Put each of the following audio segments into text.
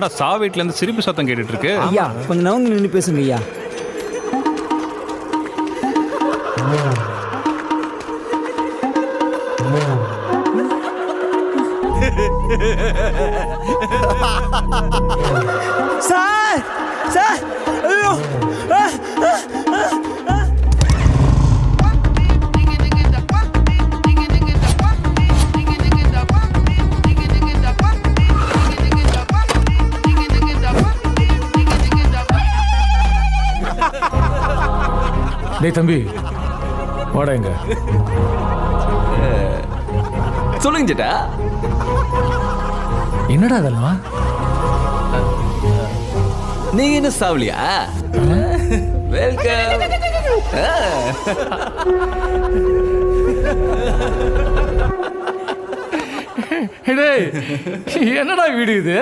என்னடா சா வீட்ல இருந்து சிரிப்பு சத்தம் கேட்டுட்டு இருக்கு ஐயா கொஞ்சம் நவந்து நின்று பேசுங்க ஐயா. சார் சார் ஐயோ. டேய் தம்பி வாடா எங்க சொல்லுங்க சேட்டா என்னடா அதெல்லாம் நீங்க என்ன சாவலியா? வெல்கம் டேய் என்னடா வீடு இது?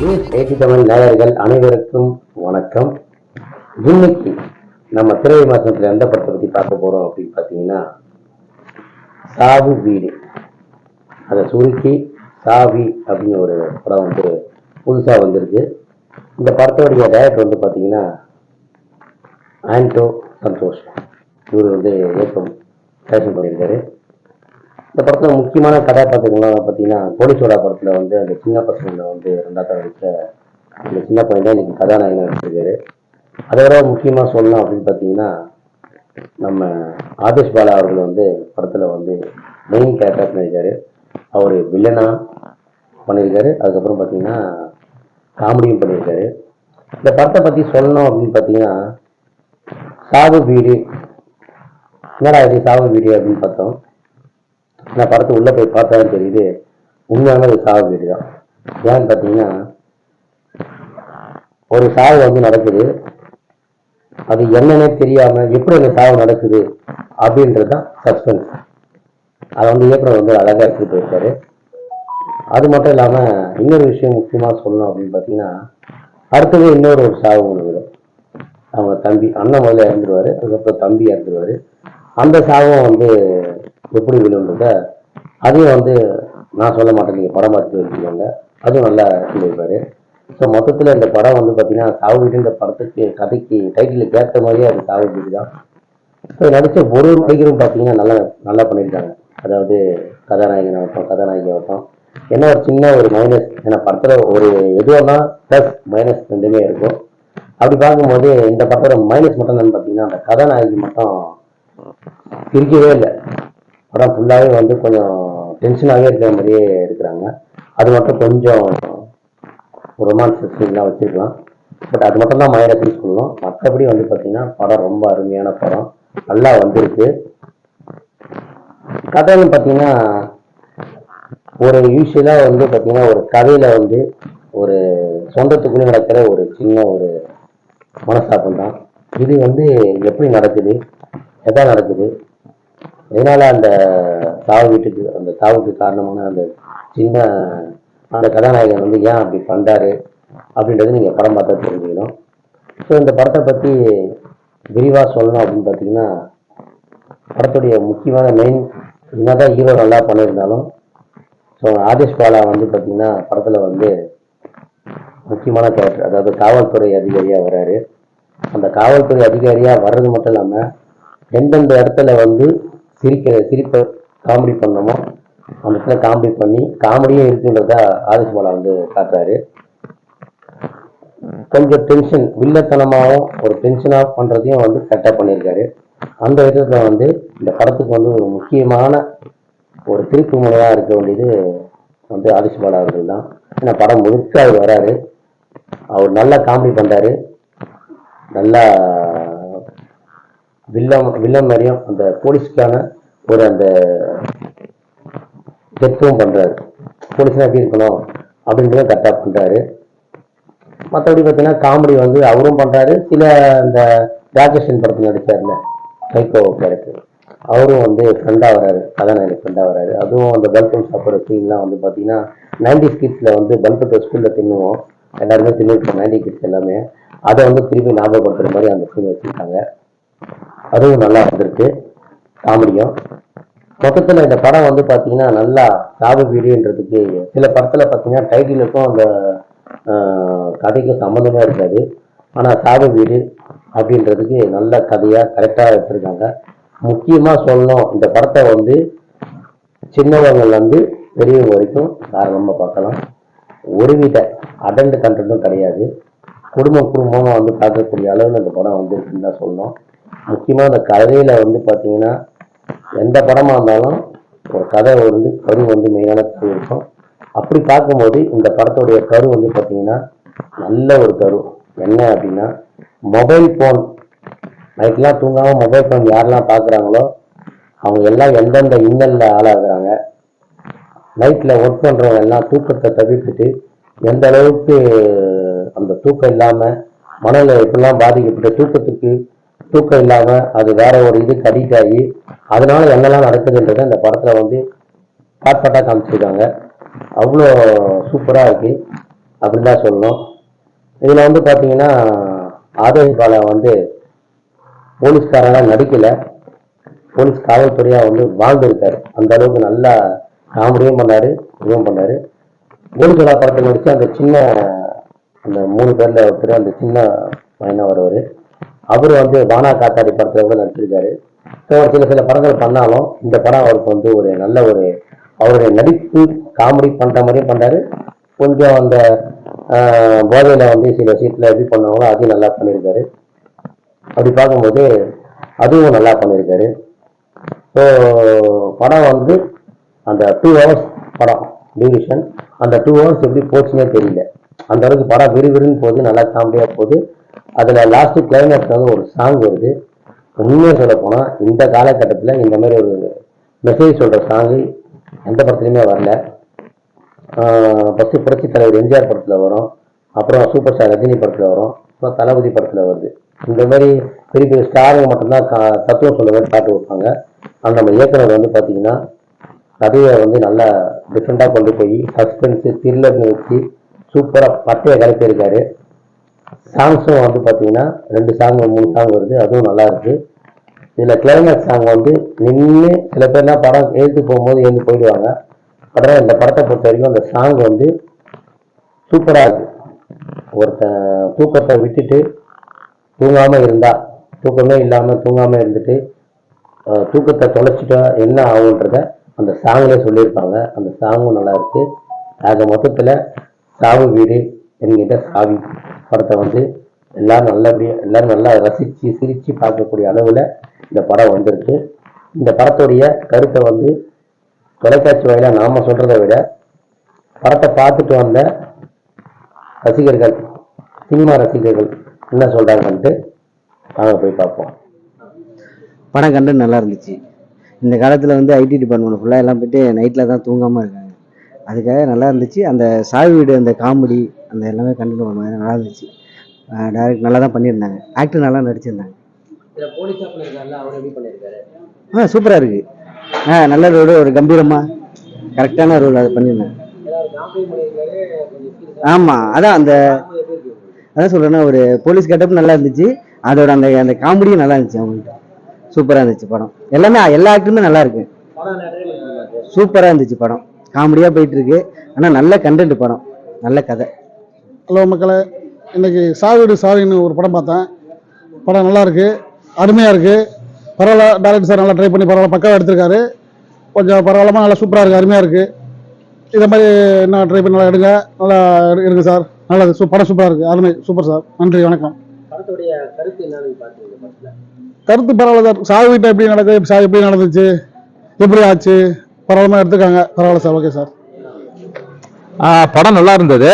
நியூஸ் எயிட்டி தமிழ் நேயர்கள் அனைவருக்கும் வணக்கம். இன்னைக்கு நம்ம திரை மாசத்துல எந்த படத்தை பத்தி பார்க்க போறோம் அப்படின்னு பார்த்தீங்கன்னா சாவு வீடு. அதை சுருக்கி சாவி அப்படின்னு ஒரு படம் வந்து புதுசாக வந்திருக்கு. இந்த படத்தோடைய டைரக்டர் வந்து பார்த்தீங்கன்னா ஆண்டோ சந்தோஷ். இவர் வந்து இயக்கம் ஃபேஷன் பண்ணியிருக்காரு. இந்த படத்துல முக்கியமான கதாபாத்திரங்கள்லாம் பார்த்தீங்கன்னா கோடீஸ்வரா படத்துல வந்து அந்த சின்ன பசங்களை வந்து ரெண்டாவது நடிச்ச அந்த சின்ன பையன் தான் இன்னைக்கு கதாநாயகன் நடிச்சிருக்காரு. அதோட முக்கியமா சொல்லணும் அப்படின்னு பார்த்தீங்கன்னா நம்ம ஆதேஷ் பாலா அவர்கள் வந்து படத்துல வந்து மெயின் கேரக்டர் பண்ணியிருக்காரு அவர் வில்லனா பண்ணியிருக்காரு. அதுக்கப்புறம் பார்த்தீங்கன்னா காமெடியும் பண்ணியிருக்காரு. இந்த படத்தை பத்தி சொல்லணும் அப்படின்னு பார்த்தீங்கன்னா சாவு வீடு. என்னடா இது சாவு வீடு அப்படின்னு பார்த்தோம். நான் படத்தை உள்ளே போய் பார்த்தா தெரியுது உண்மையான ஒரு சாவு வீடு தான் ஏன்னு பார்த்தீங்கன்னா ஒரு சாவு வந்து நடக்குது. அது என்னன்னே தெரியாமல் எப்படி அந்த சாவு நடக்குது அப்படின்றது தான் சஸ்பென்ஸ் அதை வந்து இயக்குனர் வந்து அழகா எடுத்துகிட்டு போயிருக்காரு. அது மட்டும் இல்லாமல் இன்னொரு விஷயம் முக்கியமா சொல்லணும் அப்படின்னு பார்த்தீங்கன்னா அடுத்தது இன்னொரு ஒரு சாவு ஒன்று அவங்க தம்பி அண்ணன் முதல்ல இறந்துருவாரு அதுக்கப்புறம் தம்பி இறந்துருவாரு. அந்த சாவும் வந்து எப்படி விழுன்றத அதையும் வந்து நான் சொல்ல மாட்டேன். நீங்கள் படம் பார்த்து வச்சுக்கோங்க. அதுவும் நல்லா சொல்லியிருப்பாரு. ஸோ மொத்தத்தில் இந்த படம் வந்து பார்த்தீங்கன்னா சாவு வீடு இந்த படத்துக்கு கதைக்கு டைட்டிலுக்கு ஏற்ற மாதிரியே அது சாவு வீடு தான். ஸோ நடித்த ஒரு ஒரு நடிகரும் பார்த்தீங்கன்னா நல்லா நல்லா பண்ணியிருக்காங்க. அதாவது கதாநாயகன் ஆகட்டும் கதாநாயகி ஆகட்டும். என்ன ஒரு சின்ன ஒரு மைனஸ் ஏன்னா படத்தில் ஒரு எதுவானா ப்ளஸ் மைனஸ் ரெண்டுமே இருக்கும். அப்படி பார்க்கும்போது இந்த படத்தோட மைனஸ் மட்டும் என்னன்னு பார்த்தீங்கன்னா அந்த கதாநாயகி மட்டும் பிரிக்கவே இல்லை. படம் ஃபுல்லாகவே வந்து கொஞ்சம் டென்ஷனாகவே இருக்கிற மாதிரியே இருக்கிறாங்க அது மட்டும் கொஞ்சம் ரொமான்ஸ் சீன்லாம் வச்சுருக்கலாம். பட் அது மட்டும் தான் மைனஸ்னு சொல்லணும் மற்றபடி வந்து பார்த்தீங்கன்னா படம் ரொம்ப அருமையான படம். நல்லா வந்திருக்கு. கதைன்னு பார்த்தீங்கன்னா ஒரு யூஸ்வலாக வந்து பார்த்தீங்கன்னா ஒரு கதையில் வந்து ஒரு சொந்தத்துக்குள்ளே நடக்கிற ஒரு சின்ன ஒரு மனஸ்தாபம் தான். இது வந்து எப்படி நடக்குது? எதா நடக்குது? இதனால் அந்த சாவு வீட்டுக்கு அந்த சாவுக்கு காரணமான அந்த சின்ன அந்த கதாநாயகன் வந்து ஏன் அப்படி பண்ணுறாரு அப்படின்றது நீங்கள் படம் பார்த்தா தெரிஞ்சுக்கணும். ஸோ இந்த படத்தை பற்றி விரிவா சொல்லணும் அப்படின்னு பார்த்தீங்கன்னா படத்துடைய முக்கியமான மெயின் என்னதான் ஹீரோ நல்லா பண்ணியிருந்தாலும் ஸோ ஆதேஷ் பாலா வந்து பார்த்திங்கன்னா படத்தில் வந்து முக்கியமான கேரக்டர் அதாவது காவல்துறை அதிகாரியாக வராரு அந்த காவல்துறை அதிகாரியாக வர்றது மட்டும் இல்லாமல் எந்தெந்த இடத்துல வந்து சிரிக்கிற சிரிப்பை காமெடி பண்ணமோ அந்த இடத்துல காமெடி பண்ணி காமெடியே இருக்குன்றதா ஆதிஷ் பாலா வந்து காட்டுறாரு. கொஞ்சம் டென்ஷன் வில்லத்தனமாகவும் ஒரு டென்ஷனாக பண்ணுறதையும் வந்து கரெக்டாக பண்ணியிருக்காரு. அந்த விதத்தில் வந்து இந்த படத்துக்கு வந்து ஒரு முக்கியமான ஒரு திருப்பு முறையாக இருக்க வேண்டியது வந்து ஆதிஷ் பாலா அவர்கள் தான். ஏன்னா படம் முழுக்க அவர் வராரு. அவர் நல்லா காமெடி பண்ணுறாரு நல்லா வில்லம் வில்லம் மாதிரியும் அந்த போலீஸ்க்கான ஒரு அந்த கெத்தும் பண்றாரு. போலீஸ்னா எப்படி இருக்கணும்? அப்படின்றத கரெக்டாக பண்றாரு. மற்றபடி பார்த்தீங்கன்னா காமெடி வந்து அவரும் பண்றாரு. சில அந்த ராஜேஷன் படத்தில் நடித்தார்ல சைக்கோ கேரக்டர் அவரும் வந்து ஃப்ரெண்டாக வராரு கதாநாயகன் ஃப்ரெண்டாக வராரு அதுவும் அந்த பல்பம் சாப்பிட்ற சீன்லாம் வந்து பார்த்தீங்கன்னா நைன்டி கிட்ஸில் வந்து பல்பத்தை ஸ்கூலில் தின்னுவோம். எல்லாருமே தின்னுருப்போம் நைன்டி கிட்ஸ் எல்லாமே. அதை வந்து திருப்பி ஞாபகப்படுத்துகிற மாதிரி அந்த சீன் வச்சிருக்காங்க. அதுவும் நல்லா வந்திருக்கு. காமெடியும். மொத்தத்தில் இந்த படம் வந்து பார்த்தீங்கன்னா நல்லா சாவு வீடுன்றதுக்கு சில படத்தில் பார்த்தீங்கன்னா டைட்டிலுக்கும் அந்த ஆஹ், கதைக்கும் சம்மந்தமே இருக்காது. ஆனால் சாது வீடு அப்படின்றதுக்கு நல்ல கதையாக கரெக்டாக எடுத்திருக்காங்க. முக்கியமாக சொல்லணும் இந்த படத்தை வந்து சின்னவங்கள்லேருந்து பெரியவங்க வரைக்கும் தாராளமாக பார்க்கலாம். ஒருவித அடல்ட் கண்டென்ட்டும் கிடையாது. குடும்பம் குடும்பமாக வந்து பார்க்கக்கூடிய அளவில் இந்த படம் வந்துருக்குன்னு தான் சொல்லணும். முக்கியமாக அந்த கதையில் வந்து பார்த்தீங்கன்னா எந்த படமாக இருந்தாலும் ஒரு கதை வந்து கரு வந்து மெயினான கரு இருக்கும். அப்படி பார்க்கும்போது இந்த படத்துடைய கரு வந்து பார்த்தீங்கன்னா நல்ல ஒரு கரு. என்ன அப்படின்னா மொபைல் ஃபோன் நைட்லாம் தூங்காமல் மொபைல் ஃபோன் யாரெல்லாம் பார்க்குறாங்களோ அவங்க எல்லாம் எந்தெந்த இன்னலில் ஆளாகிறாங்க நைட்டில் ஒர்க் பண்ணுறவங்க எல்லாம் தூக்கத்தை தவிர்த்துட்டு எந்த அளவுக்கு அந்த தூக்கம் இல்லாமல் மனநிலை எப்படிலாம் பாதிக்கப்பட்டு தூக்கத்துக்கு தூக்கம் இல்லாமல் அது வேற ஒரு இதுக்கு அடிக்ட் ஆகி அதனால என்னெல்லாம் நடக்குதுன்றதை இந்த படத்தில் வந்து பாட்பாட்டாக காமிச்சிருக்காங்க. அவ்வளோ சூப்பராக இருக்குது அப்படின்னு தான் சொல்லணும். இதில் வந்து பார்த்தீங்கன்னா ஆதேஷ் பாலா வந்து போலீஸ்காரெல்லாம் நடிக்கலை. போலீஸ் காவல்துறையாக வந்து வாழ்ந்துருக்கார். அந்த அளவுக்கு நல்லா காமெடியும் பண்ணார் இதுவும் பண்ணார். போலீஸ்வரா படத்தில் நடித்து அந்த சின்ன அந்த மூணு பேரில் ஒருத்தர் அந்த சின்ன பையனாக வருவார். அவர் வந்து வானா காத்தாடி படத்துல கூட நடிச்சிருக்காரு. ஸோ சில சில படங்கள் பண்ணாலும் இந்த படம் அவருக்கு வந்து ஒரு நல்ல ஒரு அவருடைய நடிப்பு காமெடி பண்ற மாதிரியும் பண்ணாரு கொஞ்சம் அந்த போதையில் போதையில வந்து சில விஷயத்துல எப்படி பண்ணாங்களோ அதையும் நல்லா பண்ணியிருக்காரு. அப்படி பார்க்கும்போது அதுவும் நல்லா பண்ணியிருக்காரு. ஸோ படம் வந்து அந்த டூ ஹவர்ஸ் படம் டியூரேஷன் அந்த டூ ஹவர்ஸ் எப்படி போச்சுன்னே தெரியல. அந்த அளவுக்கு படம் விறுவிறுன்னு போகுது நல்லா காமெடியாக போகுது. அதில் லாஸ்ட்டு கிளைமேக்ஸ் வந்து ஒரு சாங் வருது. உண்மையை சொல்ல போனால் இந்த காலகட்டத்தில் இந்த மாதிரி ஒரு மெசேஜ் சொல்கிற சாங்கு எந்த படத்துலையுமே வரல. ஃபஸ்ட்டு புரட்சி தலைவர் எம்ஜிஆர் படத்தில் வரும். அப்புறம் சூப்பர் ஸ்டார் ரஜினி படத்தில் வரும். அப்புறம் தளபதி படத்தில் வருது. இந்த மாதிரி பெரிய பெரிய ஸ்டாருங்க மட்டும்தான் கா- தத்துவம் சொல்ல மாதிரி பாட்டு வைப்பாங்க. ஆனால் நம்ம இயக்குனர் வந்து பார்த்தீங்கன்னா கதையை வந்து நல்லா டிஃப்ரெண்ட்டாக கொண்டு போய் சஸ்பென்ஸு த்ரில்லர்னு வச்சு சூப்பராக பட்டையை கலப்பியிருக்காரு. சாங்ஸும் வந்து பார்த்தீங்கன்னா ரெண்டு சாங் மூணு சாங் வருது. அதுவும் நல்லா இருக்கு. இதில் கிளைமேக்ஸ் சாங் வந்து நின்று சில பேர்லாம் படம் எழுத்து போகும்போது எழுந்து போயிடுவாங்க. படம் இந்த படத்தை பொறுத்த வரைக்கும் அந்த சாங் வந்து சூப்பராக இருக்குது ஒருத்தன் தூக்கத்தை விட்டுட்டு தூங்காமல் இருந்தா தூக்கமே இல்லாமல் தூங்காமல் இருந்துட்டு தூக்கத்தை தொலைச்சிட்டா என்ன ஆகுன்றத அந்த சாங்லேயே சொல்லியிருப்பாங்க. அந்த சாங்கும் நல்லா இருக்கு. ஆக மொத்தத்தில் சாவு வீடு என்கின்ற சாவி படத்தை வந்து எல்லாரும் நல்லபடியாக எல்லாரும் நல்லா ரசித்து சிரித்து பார்க்கக்கூடிய அளவில் இந்த படம் வந்திருக்கு. இந்த படத்துடைய கருத்தை வந்து தொலைக்காட்சி வாயிலாக நாம் சொல்கிறத விட படத்தை பார்த்துட்டு வந்த ரசிகர்கள் சினிமா ரசிகர்கள் என்ன சொல்கிறாங்கன்ட்டு நாங்கள் போய் பார்ப்போம். படம் கண்டு நல்லா இருந்துச்சு. இந்த காலத்தில் வந்து ஐடி டிபார்ட்மெண்ட் ஃபுல்லாக எல்லாம் போயிட்டு நைட்டில் தான் தூங்காமல் இருக்காங்க. அதுக்காக நல்லா இருந்துச்சு. அந்த சாவி வீடு அந்த காமெடி அந்த எல்லாமே கண்டு மாதிரி நல்லா இருந்துச்சு. டேரக்ட் நல்லா தான் பண்ணியிருந்தாங்க. ஆக்டர் நல்லா நடிச்சிருந்தாங்க. ஆ சூப்பராக இருக்கு. ஆ நல்ல ரோடு ஒரு கம்பீரமாக கரெக்டான ரோல் அதை பண்ணியிருந்தாங்க. ஆமாம் அதான் அந்த அதான் சொல்கிறேன்னா ஒரு போலீஸ் கெட்டப் நல்லா இருந்துச்சு. அதோட அந்த அந்த காமெடியும் நல்லா இருந்துச்சு அவங்கள்ட்ட. சூப்பராக இருந்துச்சு படம். எல்லாமே எல்லா ஆக்டருமே நல்லா இருக்கு. சூப்பராக இருந்துச்சு படம். காமெடியாக போயிட்டு இருக்கு. ஆனால் நல்ல கண்டென்ட் படம். நல்ல கதை. ஹலோ மக்களே இன்னைக்கு சாவிடு சாவின்னு ஒரு படம் பார்த்தேன். படம் நல்லா இருக்கு அருமையாக இருக்கு. பரவாயில்ல டேரக்டர் சார் நல்லா ட்ரை பண்ணி பரவாயில்ல பக்காவாக எடுத்திருக்காரு. கொஞ்சம் பரவாயில்லாம நல்லா சூப்பராக இருக்கு அருமையாக இருக்கு. இதை மாதிரி என்ன ட்ரை பண்ணி நல்லா எடுங்க. நல்லா எடு- எடுங்க சார் நல்லது சூ படம் சூப்பராக இருக்கு. அருமை சூப்பர் சார் நன்றி வணக்கம். கருத்து பரவாயில்ல சார் சாவு வீட்டை எப்படி நடக்குது சாவு எப்படி நடந்துச்சு? எப்படி ஆச்சு? பரவாயில்லாம எடுத்துக்காங்க பரவாயில்ல சார் ஓகே சார் ஆ, படம் நல்லா இருந்தது.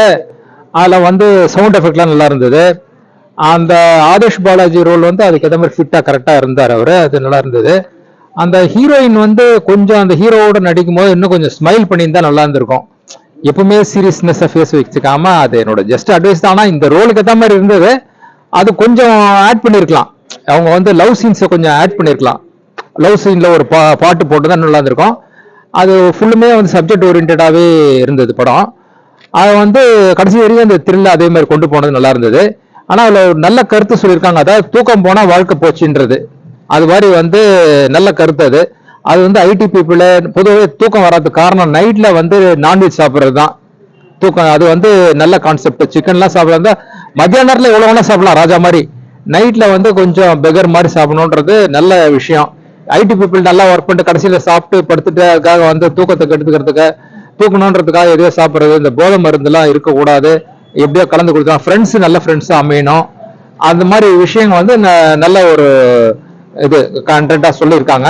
அதில் வந்து சவுண்ட் எஃபெக்ட்லாம் நல்லா இருந்தது. அந்த ஆதேஷ் பாலாஜி ரோல் வந்து அதுக்கு ஏற்ற மாதிரி ஃபிட்டாக கரெக்டாக இருந்தார் அவர். அது நல்லா இருந்தது. அந்த ஹீரோயின் வந்து கொஞ்சம் அந்த ஹீரோவோட நடிக்கும் போது இன்னும் கொஞ்சம் ஸ்மைல் பண்ணியிருந்தா நல்லா இருந்திருக்கும். எப்பவுமே சீரியஸ்னஸை ஃபேஸ் வச்சுக்காம அது என்னோட ஜஸ்ட் அட்வைஸ் தான். ஆனால் இந்த ரோலுக்கு ஏற்ற மாதிரி இருந்தது. அது கொஞ்சம் ஆட் பண்ணியிருக்கலாம் அவங்க வந்து லவ் சீன்ஸை கொஞ்சம் ஆட் பண்ணியிருக்கலாம் லவ் சீனில் ஒரு பா பாட்டு போட்டு தான் நல்லா இருந்திருக்கும். அது ஃபுல்லுமே வந்து சப்ஜெக்ட் ஓரியன்டாகவே இருந்தது படம். அது வந்து கடைசி வரைக்கும் அந்த த்ரில் அதே மாதிரி கொண்டு போனது நல்லா இருந்தது. ஆனால் அதில் ஒரு நல்ல கருத்து சொல்லியிருக்காங்க. அதாவது தூக்கம் போனால் வாழ்க்கை போச்சுன்றது. அது மாதிரி வந்து நல்ல கருத்து அது. அது வந்து ஐடி பீப்புள் பொதுவாக தூக்கம் வராதுக்கு காரணம் நைட்டில் வந்து நான்வெஜ் சாப்பிட்றது தான் தூக்கம் அது வந்து நல்ல கான்செப்ட் சிக்கன்லாம் சாப்பிட்றதா மத்தியான நேரத்தில் எவ்வளோ வேணால் சாப்பிடலாம் ராஜா மாதிரி. நைட்டில் வந்து கொஞ்சம் பெகர் மாதிரி சாப்பிடணுன்றது நல்ல விஷயம். ஐடி பீப்புள் நல்லா ஒர்க் பண்ணிட்டு கடைசியில் சாப்பிட்டு படுத்துட்டு அதுக்காக வந்து தூக்கத்தை கெடுத்துக்கிறதுக்கு தூக்கணுன்றதுக்காக எதையோ சாப்பிட்றது இந்த போதை மருந்துலாம் இருக்கக்கூடாது. எப்படியோ கலந்து கொடுக்கலாம் ஃப்ரெண்ட்ஸ் நல்ல ஃப்ரெண்ட்ஸாக அமையணும். அந்த மாதிரி விஷயங்கள் வந்து ந- நல்ல ஒரு இது கண்டென்ட்டாக சொல்லியிருக்காங்க.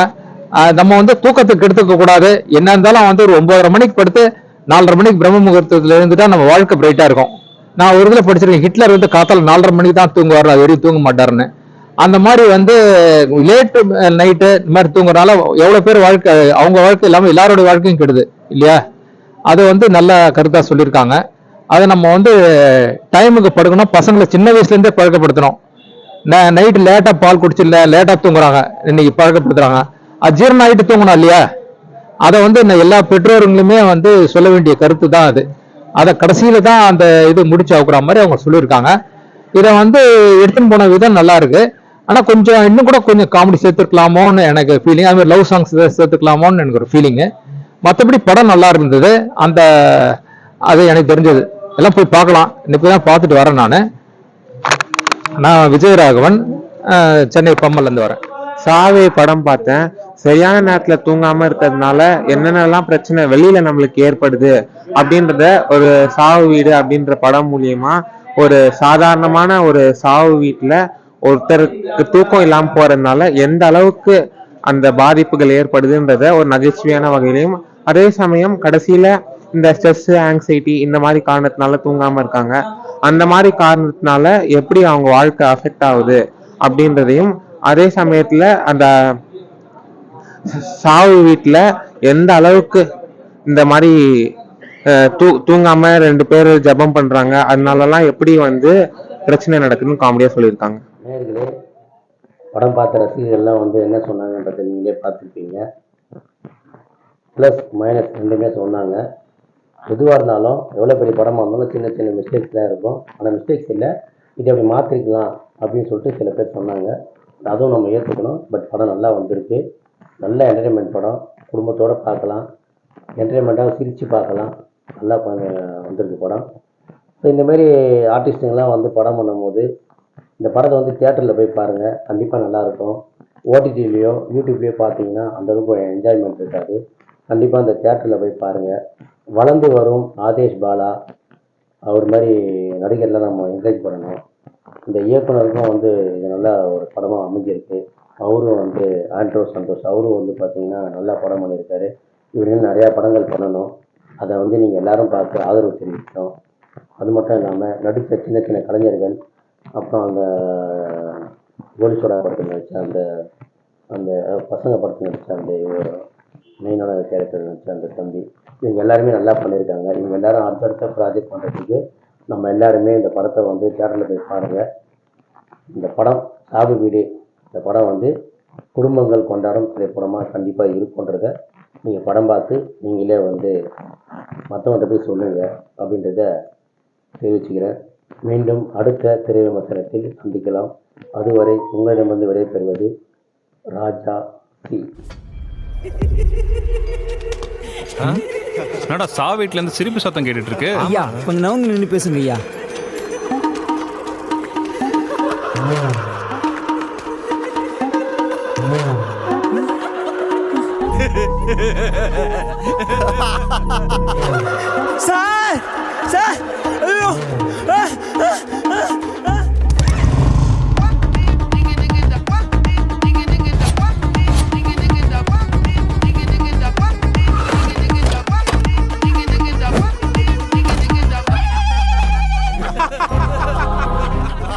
நம்ம வந்து தூக்கத்தை கெடுத்துக்க கூடாது. என்ன இருந்தாலும் வந்து ஒரு ஒன்பதரை மணிக்கு படுத்து நாலரை மணிக்கு பிரம்ம முகூர்த்தத்தில் இருந்துட்டா நம்ம வாழ்க்கை பிரைட்டாக இருக்கும். நான் ஒரு இதில் படிச்சிருக்கேன் ஹிட்லர் வந்து காத்தால் நாலரை மணிக்கு தான் தூங்குவார் அது வரையும் தூங்க மாட்டாருன்னு. அந்த மாதிரி வந்து லேட்டு நைட்டு இந்த மாதிரி தூங்குறதுனால எவ்வளோ பேர் வாழ்க்கை அவங்க வாழ்க்கை இல்லாமல் எல்லாரோட வாழ்க்கையும் கெடுது இல்லையா? அது வந்து நல்ல கருத்தாக சொல்லியிருக்காங்க. அதை நம்ம வந்து டைமுக்கு படுக்கணும். பசங்களை சின்ன வயசுலேருந்தே பழக்கப்படுத்தணும். பழக்கப்படுத்தணும் நைட்டு லேட்டாக பால் குடிச்சு லேட்டாக தூங்குறாங்க. இன்னைக்கு பழக்கப்படுத்துகிறாங்க அஜீரணம் ஆகிட்டு தூங்கணும் இல்லையா? அதை வந்து நான் எல்லா பெற்றோர்களுமே வந்து சொல்ல வேண்டிய கருத்து தான் அது. அதை கடைசியில் தான் அந்த இது முடிச்சு அவுக்குற மாதிரி அவங்க சொல்லியிருக்காங்க. இதை வந்து எடுத்துன்னு போன விதம் நல்லா இருக்கு. ஆனால் கொஞ்சம் இன்னும் கூட கொஞ்சம் காமெடி சேர்த்துருக்கலாமோன்னு எனக்கு ஃபீலிங் அது மாதிரி லவ் சாங்ஸ் சேர்த்துக்கலாமோன்னு எனக்கு ஒரு ஃபீலிங்கு மற்றபடி படம் நல்லா இருந்தது. அந்த அது எனக்கு தெரிஞ்சது. எல்லாம் போய் பார்க்கலாம். இன்னைக்கு தான் பார்த்துட்டு வரேன் நான். நான் விஜயராகவன் சென்னை பம்மல்லேருந்து வரேன். சாவே படம் பார்த்தேன். சரியான நேரத்துல தூங்காம இருக்கிறதுனால என்னென்னலாம் பிரச்சனை வெளியில நம்மளுக்கு ஏற்படுது அப்படின்றத ஒரு சாவு வீடு அப்படின்ற படம் மூலியமா ஒரு சாதாரணமான ஒரு சாவு வீட்டுல ஒருத்தருக்கு தூக்கம் இல்லாம போறதுனால எந்த அளவுக்கு அந்த பாதிப்புகள் ஏற்படுதுன்றத ஒரு நகைச்சுவையான வகையிலையும் அதே சமயம் கடைசியில இந்த ஸ்ட்ரெஸ் ஆங்ஸைட்டி இந்த மாதிரி காரணத்தினால தூங்காம இருக்காங்க. அந்த மாதிரி காரணத்தினால எப்படி அவங்க வாழ்க்கை அஃபெக்ட் ஆகுது அப்படின்றதையும் அதே சமயத்துல அந்த சாவு வீட்டில் எந்த அளவுக்கு இந்த மாதிரி தூ தூங்காம ரெண்டு பேர் ஜெபம் பண்றாங்க அதனாலலாம் எப்படி வந்து பிரச்சனை நடக்குதுன்னு காமெடியா சொல்லியிருக்காங்க. படம் பார்த்த ரசிகர்கள்லாம் வந்து என்ன சொன்னாங்கன்றதை நீங்களே பார்த்துருப்பீங்க. ப்ளஸ் மைனஸ் ரெண்டுமே சொன்னாங்க. எதுவாக இருந்தாலும் எவ்வளோ பெரிய படமாக இருந்தாலும் சின்ன சின்ன மிஸ்டேக்ஸ் தான் இருக்கும். அந்த மிஸ்டேக்ஸ் இல்லை. இதை அப்படி மாற்றிக்கலாம் அப்படின்னு சொல்லிட்டு சில பேர் சொன்னாங்க. அதுவும் நம்ம ஏற்றுக்கணும் பட் படம் நல்லா வந்திருக்கு. நல்ல என்டர்டைன்மெண்ட் படம். குடும்பத்தோடு பார்க்கலாம். என்டர்டைன்மெண்ட்டாக சிரித்து பார்க்கலாம். நல்லா வந்திருக்கு படம். ஸோ இந்தமாரி ஆர்டிஸ்ட்டுங்கெலாம் வந்து படம் பண்ணும்போது இந்த படத்தை வந்து தியேட்டரில் போய் பாருங்கள் கண்டிப்பாக நல்லாயிருக்கும் ஓடிடிலேயோ யூடியூப்லேயோ பார்த்தீங்கன்னா அந்தளவுக்கு என்ஜாய்மெண்ட் இருக்காது. கண்டிப்பாக அந்த தியேட்டரில் போய் பாருங்கள் வளர்ந்து வரும் ஆதேஷ் பாலா. அவர் மாதிரி நடிகர்லாம் நம்ம என்கரேஜ் பண்ணணும். இந்த இயக்குனருக்கும் வந்து இது நல்ல ஒரு படமாக அமைஞ்சிருக்கு. அவரும் வந்து ஆண்ட்ரோ சந்தோஷ். அவரும் வந்து பார்த்திங்கன்னா நல்லா படம் பண்ணியிருக்காரு. இவர் நிறையா படங்கள் பண்ணணும். அதை வந்து நீங்கள் எல்லோரும் பார்த்து ஆதரவு தெரிவிக்கணும். அது மட்டும் இல்லாமல் நடித்த சின்ன சின்ன கலைஞர்கள் அப்புறம் அந்த கோலிசோடா படத்தில் நடித்த அந்த அந்த பசங்க படத்தில் நடித்த அந்த மெயினான கேரக்டர் நடித்த அந்த தம்பி. இவங்க எல்லாருமே நல்லா பண்ணியிருக்காங்க. இவங்க எல்லாரும் அடுத்தடுத்த ப்ராஜெக்ட் பண்ணுறதுக்கு நம்ம எல்லாருமே இந்த படத்தை வந்து தேட்டரில் போய் பாருங்கள் இந்த படம் சாவு வீடு இந்த படம் வந்து குடும்பங்கள் கொண்டாடும் திரைப்படமாக கண்டிப்பாக இருக்குன்றத நீங்கள் படம் பார்த்து நீங்களே வந்து மற்றவங்கள்ட்ட போய் சொல்லுங்கள் அப்படின்றத தெரிவிச்சுக்கிறேன். மீண்டும் அடுத்த திரை விமர்சனத்தில் சந்திக்கலாம். அதுவரை உங்களிடமிருந்து விடைபெறுவது ராஜா சி. என்னடா சா வீட்ல இருந்து சிரிப்பு சத்தம் கேட்டுட்டு இருக்கு ஐயா கொஞ்சம் நவுந்து நின்று பேசுங்க ஐயா. சார் சார் ஐயோ.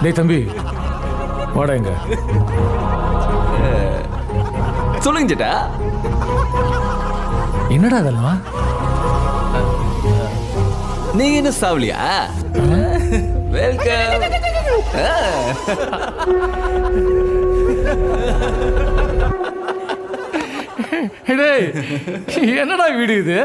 டேய் தம்பி வாடா இங்க. சொல்லுங்க சேட்டா என்னடா அதெல்லாம் நீங்க என்ன சாவலியா? வெல்கம் டேய் என்னடா வீடு இது?